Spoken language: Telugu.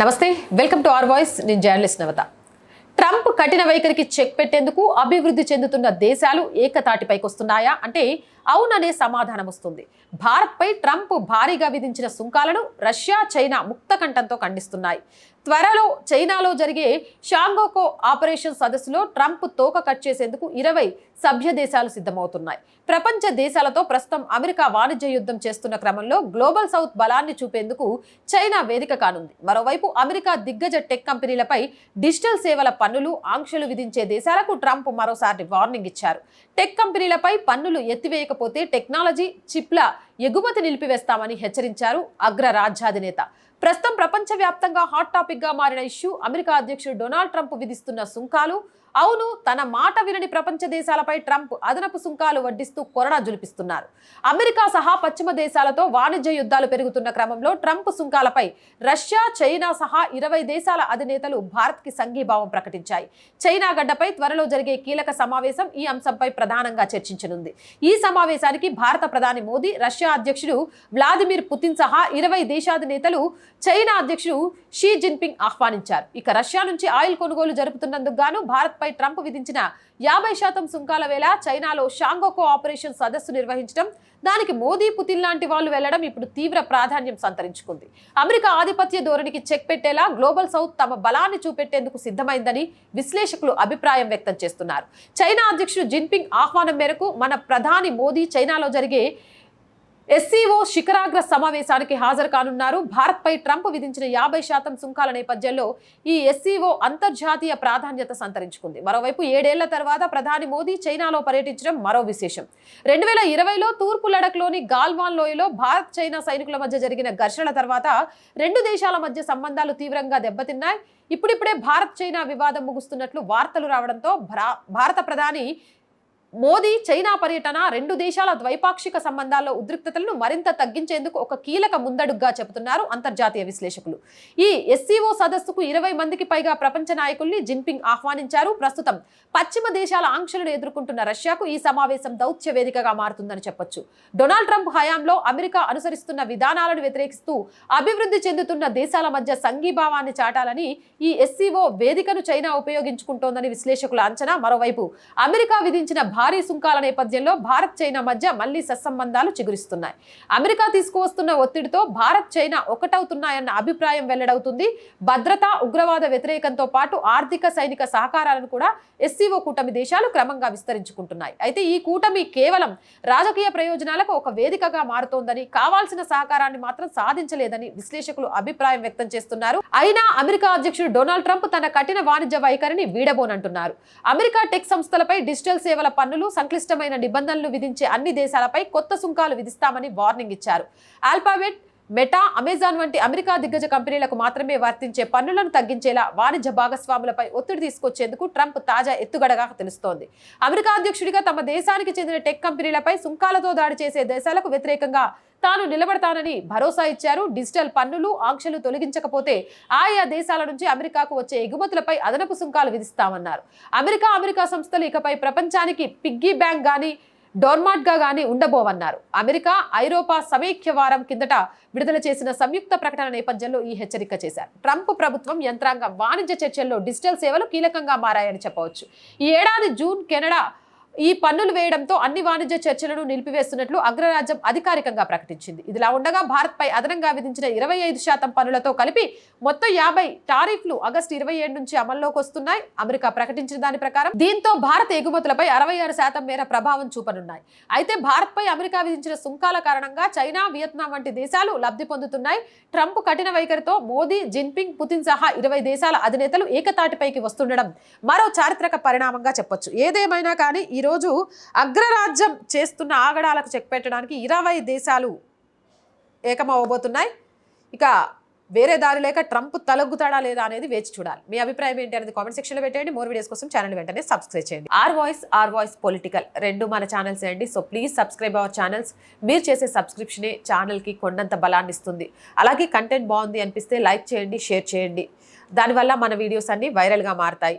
నమస్తే వెల్కమ్ టు ఆర్ వాయిస్. నేను జర్నలిస్ట్ నవత. ట్రంప్ కఠిన వైఖరికి చెక్ పెట్టేందుకు అభివృద్ధి చెందుతున్న దేశాలు ఏకతాటిపైకి వస్తున్నాయా? అంటే అవుననే సమాధానం వస్తుంది. భారత్పై ట్రంప్ భారీగా విధించిన సుంకాలను రష్యా చైనా ముక్తకంఠంతో ఖండిస్తున్నాయి. త్వరలో చైనాలో జరిగే షాంగోకో ఆపరేషన్ సదస్సులో ట్రంప్ తోక కట్ చేసేందుకు ఇరవై సభ్య దేశాలు సిద్ధమవుతున్నాయి. ప్రపంచ దేశాలతో ప్రస్తుతం అమెరికా వాణిజ్య యుద్ధం చేస్తున్న క్రమంలో గ్లోబల్ సౌత్ బలాన్ని చూపేందుకు చైనా వేదిక కానుంది. మరోవైపు అమెరికా దిగ్గజ టెక్ కంపెనీలపై డిజిటల్ సేవల పన్నులు ఆంక్షలు విధించే దేశాలకు ట్రంప్ మరోసారి వార్నింగ్ ఇచ్చారు. టెక్ కంపెనీలపై పన్నులు ఎత్తివేయకపోతే టెక్నాలజీ చిప్ల ఎగుమతి నిలిపివేస్తామని హెచ్చరించారు అగ్ర రాజ్యాధినేత. ప్రస్తుతం ప్రపంచవ్యాప్తంగా హాట్ టాపిక్గా మారిన ఇష్యూ అమెరికా అధ్యక్షుడు డొనాల్డ్ ట్రంప్ విధిస్తున్న సుంకాలు అవును తన మాట వినని ప్రపంచ దేశాలపై ట్రంప్ అదనపు సుంకాలు వడ్డిస్తూ కొరడా జులిపిస్తున్నారు. అమెరికా సహా పశ్చిమ దేశాలతో వాణిజ్య యుద్ధాలు పెరుగుతున్న క్రమంలో ట్రంప్ సుంకాలపై రష్యా చైనా సహా ఇరవై దేశాల అధినేతలు భారత్కి సంఘీభావం ప్రకటించాయి. చైనా గడ్డపై త్వరలో జరిగే కీలక సమావేశం ఈ అంశంపై ప్రధానంగా చర్చించనుంది. ఈ సమావేశానికి భారత ప్రధాని మోదీ రష్యా అధ్యక్షుడు వ్లాదిమిర్ పుతిన్ సహా ఇరవై దేశాధినేతలు చైనా అధ్యక్షుడు షీ జిన్పింగ్ ఆహ్వానించారు. ఇక రష్యా నుంచి ఆయిల్ కొనుగోలు జరుపుతున్నందుకు గాను భారత్పై ట్రంప్ విధించిన యాభై శాతం సుంకాల వేళ చైనాలో షాంగోకో ఆపరేషన్ సదస్సు నిర్వహించడం దానికి మోదీ పుతిన్ లాంటి వాళ్ళు వెళ్ళడం ఇప్పుడు తీవ్ర ప్రాధాన్యం సంతరించుకుంది. అమెరికా ఆధిపత్య ధోరణికి చెక్ పెట్టేలా గ్లోబల్ సౌత్ తమ బలాన్ని చూపెట్టేందుకు సిద్ధమైందని విశ్లేషకులు అభిప్రాయం వ్యక్తం చేస్తున్నారు. చైనా అధ్యక్షుడు జిన్పింగ్ ఆహ్వానం మేరకు మన ప్రధాని మోదీ చైనాలో జరిగే ఎస్సీఓ శిఖరాగ్ర సమావేశానికి హాజరు కానున్నారు. భారత్పై ట్రంప్ విధించిన యాభై శాతం సుంకాల నేపథ్యంలో ఈ ఎస్సీఓ అంతర్జాతీయ ప్రాధాన్యత సంతరించుకుంది. మరోవైపు ఏడేళ్ళ తర్వాత ప్రధాని మోదీ చైనాలో పర్యటించడం మరో విశేషం. రెండు వేల ఇరవైలో తూర్పు లడఖ్లోని గాల్వాన్ లోయలో భారత్ చైనా సైనికుల మధ్య జరిగిన ఘర్షణల తర్వాత రెండు దేశాల మధ్య సంబంధాలు తీవ్రంగా దెబ్బతిన్నాయి. ఇప్పుడిప్పుడే భారత్ చైనా వివాదం ముగుస్తున్నట్లు వార్తలు రావడంతో భరా- భారత ప్రధాని మోదీ చైనా పర్యటన రెండు దేశాల ద్వైపాక్షిక సంబంధాల్లో ఉద్రిక్తతలను మరింత తగ్గించేందుకు ఒక కీలక ముందడుగ్గా చెబుతున్నారు అంతర్జాతీయ విశ్లేషకులు. ఈ ఎస్సీఓ సదస్సుకు ఇరవై మందికి పైగా ప్రపంచ నాయకుల్ని జిన్పింగ్ ఆహ్వానించారు. ప్రస్తుతం పశ్చిమ దేశాల ఆంక్షలను ఎదుర్కొంటున్న రష్యాకు ఈ సమావేశం దౌత్య వేదికగా మారుతుందని చెప్పొచ్చు. డొనాల్డ్ ట్రంప్ హయాంలో అమెరికా అనుసరిస్తున్న విధానాలను వ్యతిరేకిస్తూ అభివృద్ధి చెందుతున్న దేశాల మధ్య సంఘీభావాన్ని చాటాలని ఈ ఎస్సీఓ వేదికను చైనా ఉపయోగించుకుంటోందని విశ్లేషకుల అంచనా. మరోవైపు అమెరికా విధించిన భారీ సుంకాల నేపథ్యంలో భారత్ చైనా మధ్య మళ్ళీ సత్సంబంధాలు చిగురిస్తున్నాయి. అమెరికా తీసుకువస్తున్న ఒత్తిడితో భారత్ చైనా ఒకటవుతున్నాయన్న అభిప్రాయం వెల్లడవుతుంది. భద్రత ఉగ్రవాద వ్యతిరేకంతో పాటు ఆర్థిక సైనిక సహకారాలను కూడా ఎస్సీఓ కూటమి దేశాలు క్రమంగా విస్తరించుకుంటున్నాయి. అయితే ఈ కూటమి కేవలం రాజకీయ ప్రయోజనాలకు ఒక వేదికగా మారుతోందని కావాల్సిన సహకారాన్ని మాత్రం సాధించలేదని విశ్లేషకులు అభిప్రాయం వ్యక్తం చేస్తున్నారు. అయినా అమెరికా అధ్యక్షుడు డొనాల్డ్ ట్రంప్ తన కఠిన వాణిజ్య వైఖరిని వీడబోనంటున్నారు. అమెరికా టెక్ సంస్థలపై డిజిటల్ సేవల పన్ను పన్నులు సంక్లిష్టమైన నిబంధనలు విధించే అన్ని దేశాలపై కొత్త సుంకాలు విధిస్తామని వార్నింగ్ ఇచ్చారు. ఆల్ఫాబెట్ మెటా అమెజాన్ వంటి అమెరికా దిగ్గజ కంపెనీలకు మాత్రమే వర్తించే పన్నులను తగ్గించేలా వాణిజ్య భాగస్వాములపై ఒత్తిడి తీసుకొచ్చేందుకు ట్రంప్ తాజా ఎత్తుగడగా తెలుస్తోంది. అమెరికా అధ్యక్షుడిగా తమ దేశానికి చెందిన టెక్ కంపెనీలపై సుంకాలతో దాడి చేసే దేశాలకు వ్యతిరేకంగా తాను నిలబడతానని భరోసా ఇచ్చారు. డిజిటల్ పన్నులు ఆంక్షలు తొలగించకపోతే ఆయా దేశాల నుంచి అమెరికాకు వచ్చే ఎగుమతులపై అదనపు సుంకాలు విధిస్తామన్నారు. అమెరికా అమెరికా సంస్థలు ఇకపై ప్రపంచానికి పిగ్గీ బ్యాంక్ కానీ డోర్మాట్గా గానీ ఉండబోవన్నారు. అమెరికా ఐరోపా సమైక్య వారం కిందట విడుదల చేసిన సంయుక్త ప్రకటన నేపథ్యంలో ఈ హెచ్చరిక చేశారు. ట్రంప్ ప్రభుత్వం యంత్రాంగం వాణిజ్య చర్చల్లో డిజిటల్ సేవలు కీలకంగా మారాయని చెప్పవచ్చు. ఈ ఏడాది జూన్ కెనడా ఈ పన్నులు వేయడంతో అన్ని వాణిజ్య చర్చలను నిలిపివేస్తున్నట్లు అగ్రరాజ్యం అధికారికంగా ప్రకటించింది. ఇదిలా ఉండగా భారత్పై అదనంగా విధించిన ఇరవై ఐదు శాతం పన్నులతో కలిపి మొత్తం యాభై టారిఫ్లు ఆగస్టు ఇరవై ఏడు నుంచి అమల్లోకి వస్తున్నాయి. అమెరికా ప్రకటించిన దాని ప్రకారం దీంతో భారత ఎగుమతులపై అరవై ఆరు శాతం మేర ప్రభావం చూపనున్నాయి. అయితే భారత్పై అమెరికా విధించిన సుంకాల కారణంగా చైనా వియత్నాం వంటి దేశాలు లబ్ధి పొందుతున్నాయి. ట్రంప్ కఠిన వైఖరితో మోదీ జిన్పింగ్ పుతిన్ సహా ఇరవై దేశాల అధినేతలు ఏకతాటిపైకి వస్తుండడం మరో చారిత్రక పరిణామంగా చెప్పొచ్చు. ఏదేమైనా కానీ ఈరోజు అగ్రరాజ్యం చేస్తున్న ఆగడాలకు చెక్ పెట్టడానికి ఇరవై దేశాలు ఏకమవ్వబోతున్నాయి ఇక వేరే దారి లేక ట్రంప్ తలగ్గుతాడా లేదా అనేది వేచి చూడాలి. మీ అభిప్రాయం ఏంటి అనేది కామెంట్ సెక్షన్లో పెట్టండి మోర్ వీడియోస్ కోసం ఛానల్ వెంటనే సబ్స్క్రైబ్ చేయండి. R voice R voice political రెండు మన ఛానల్స్ అండి. So please subscribe our channels. మీరు చేసే సబ్స్క్రిప్షనే ఛానల్కి కొండంత బలాన్ని ఇస్తుంది. అలాగే కంటెంట్ బాగుంది అనిపిస్తే లైక్ చేయండి షేర్ చేయండి. దానివల్ల మన వీడియోస్ అన్నీ వైరల్గా మారతాయి.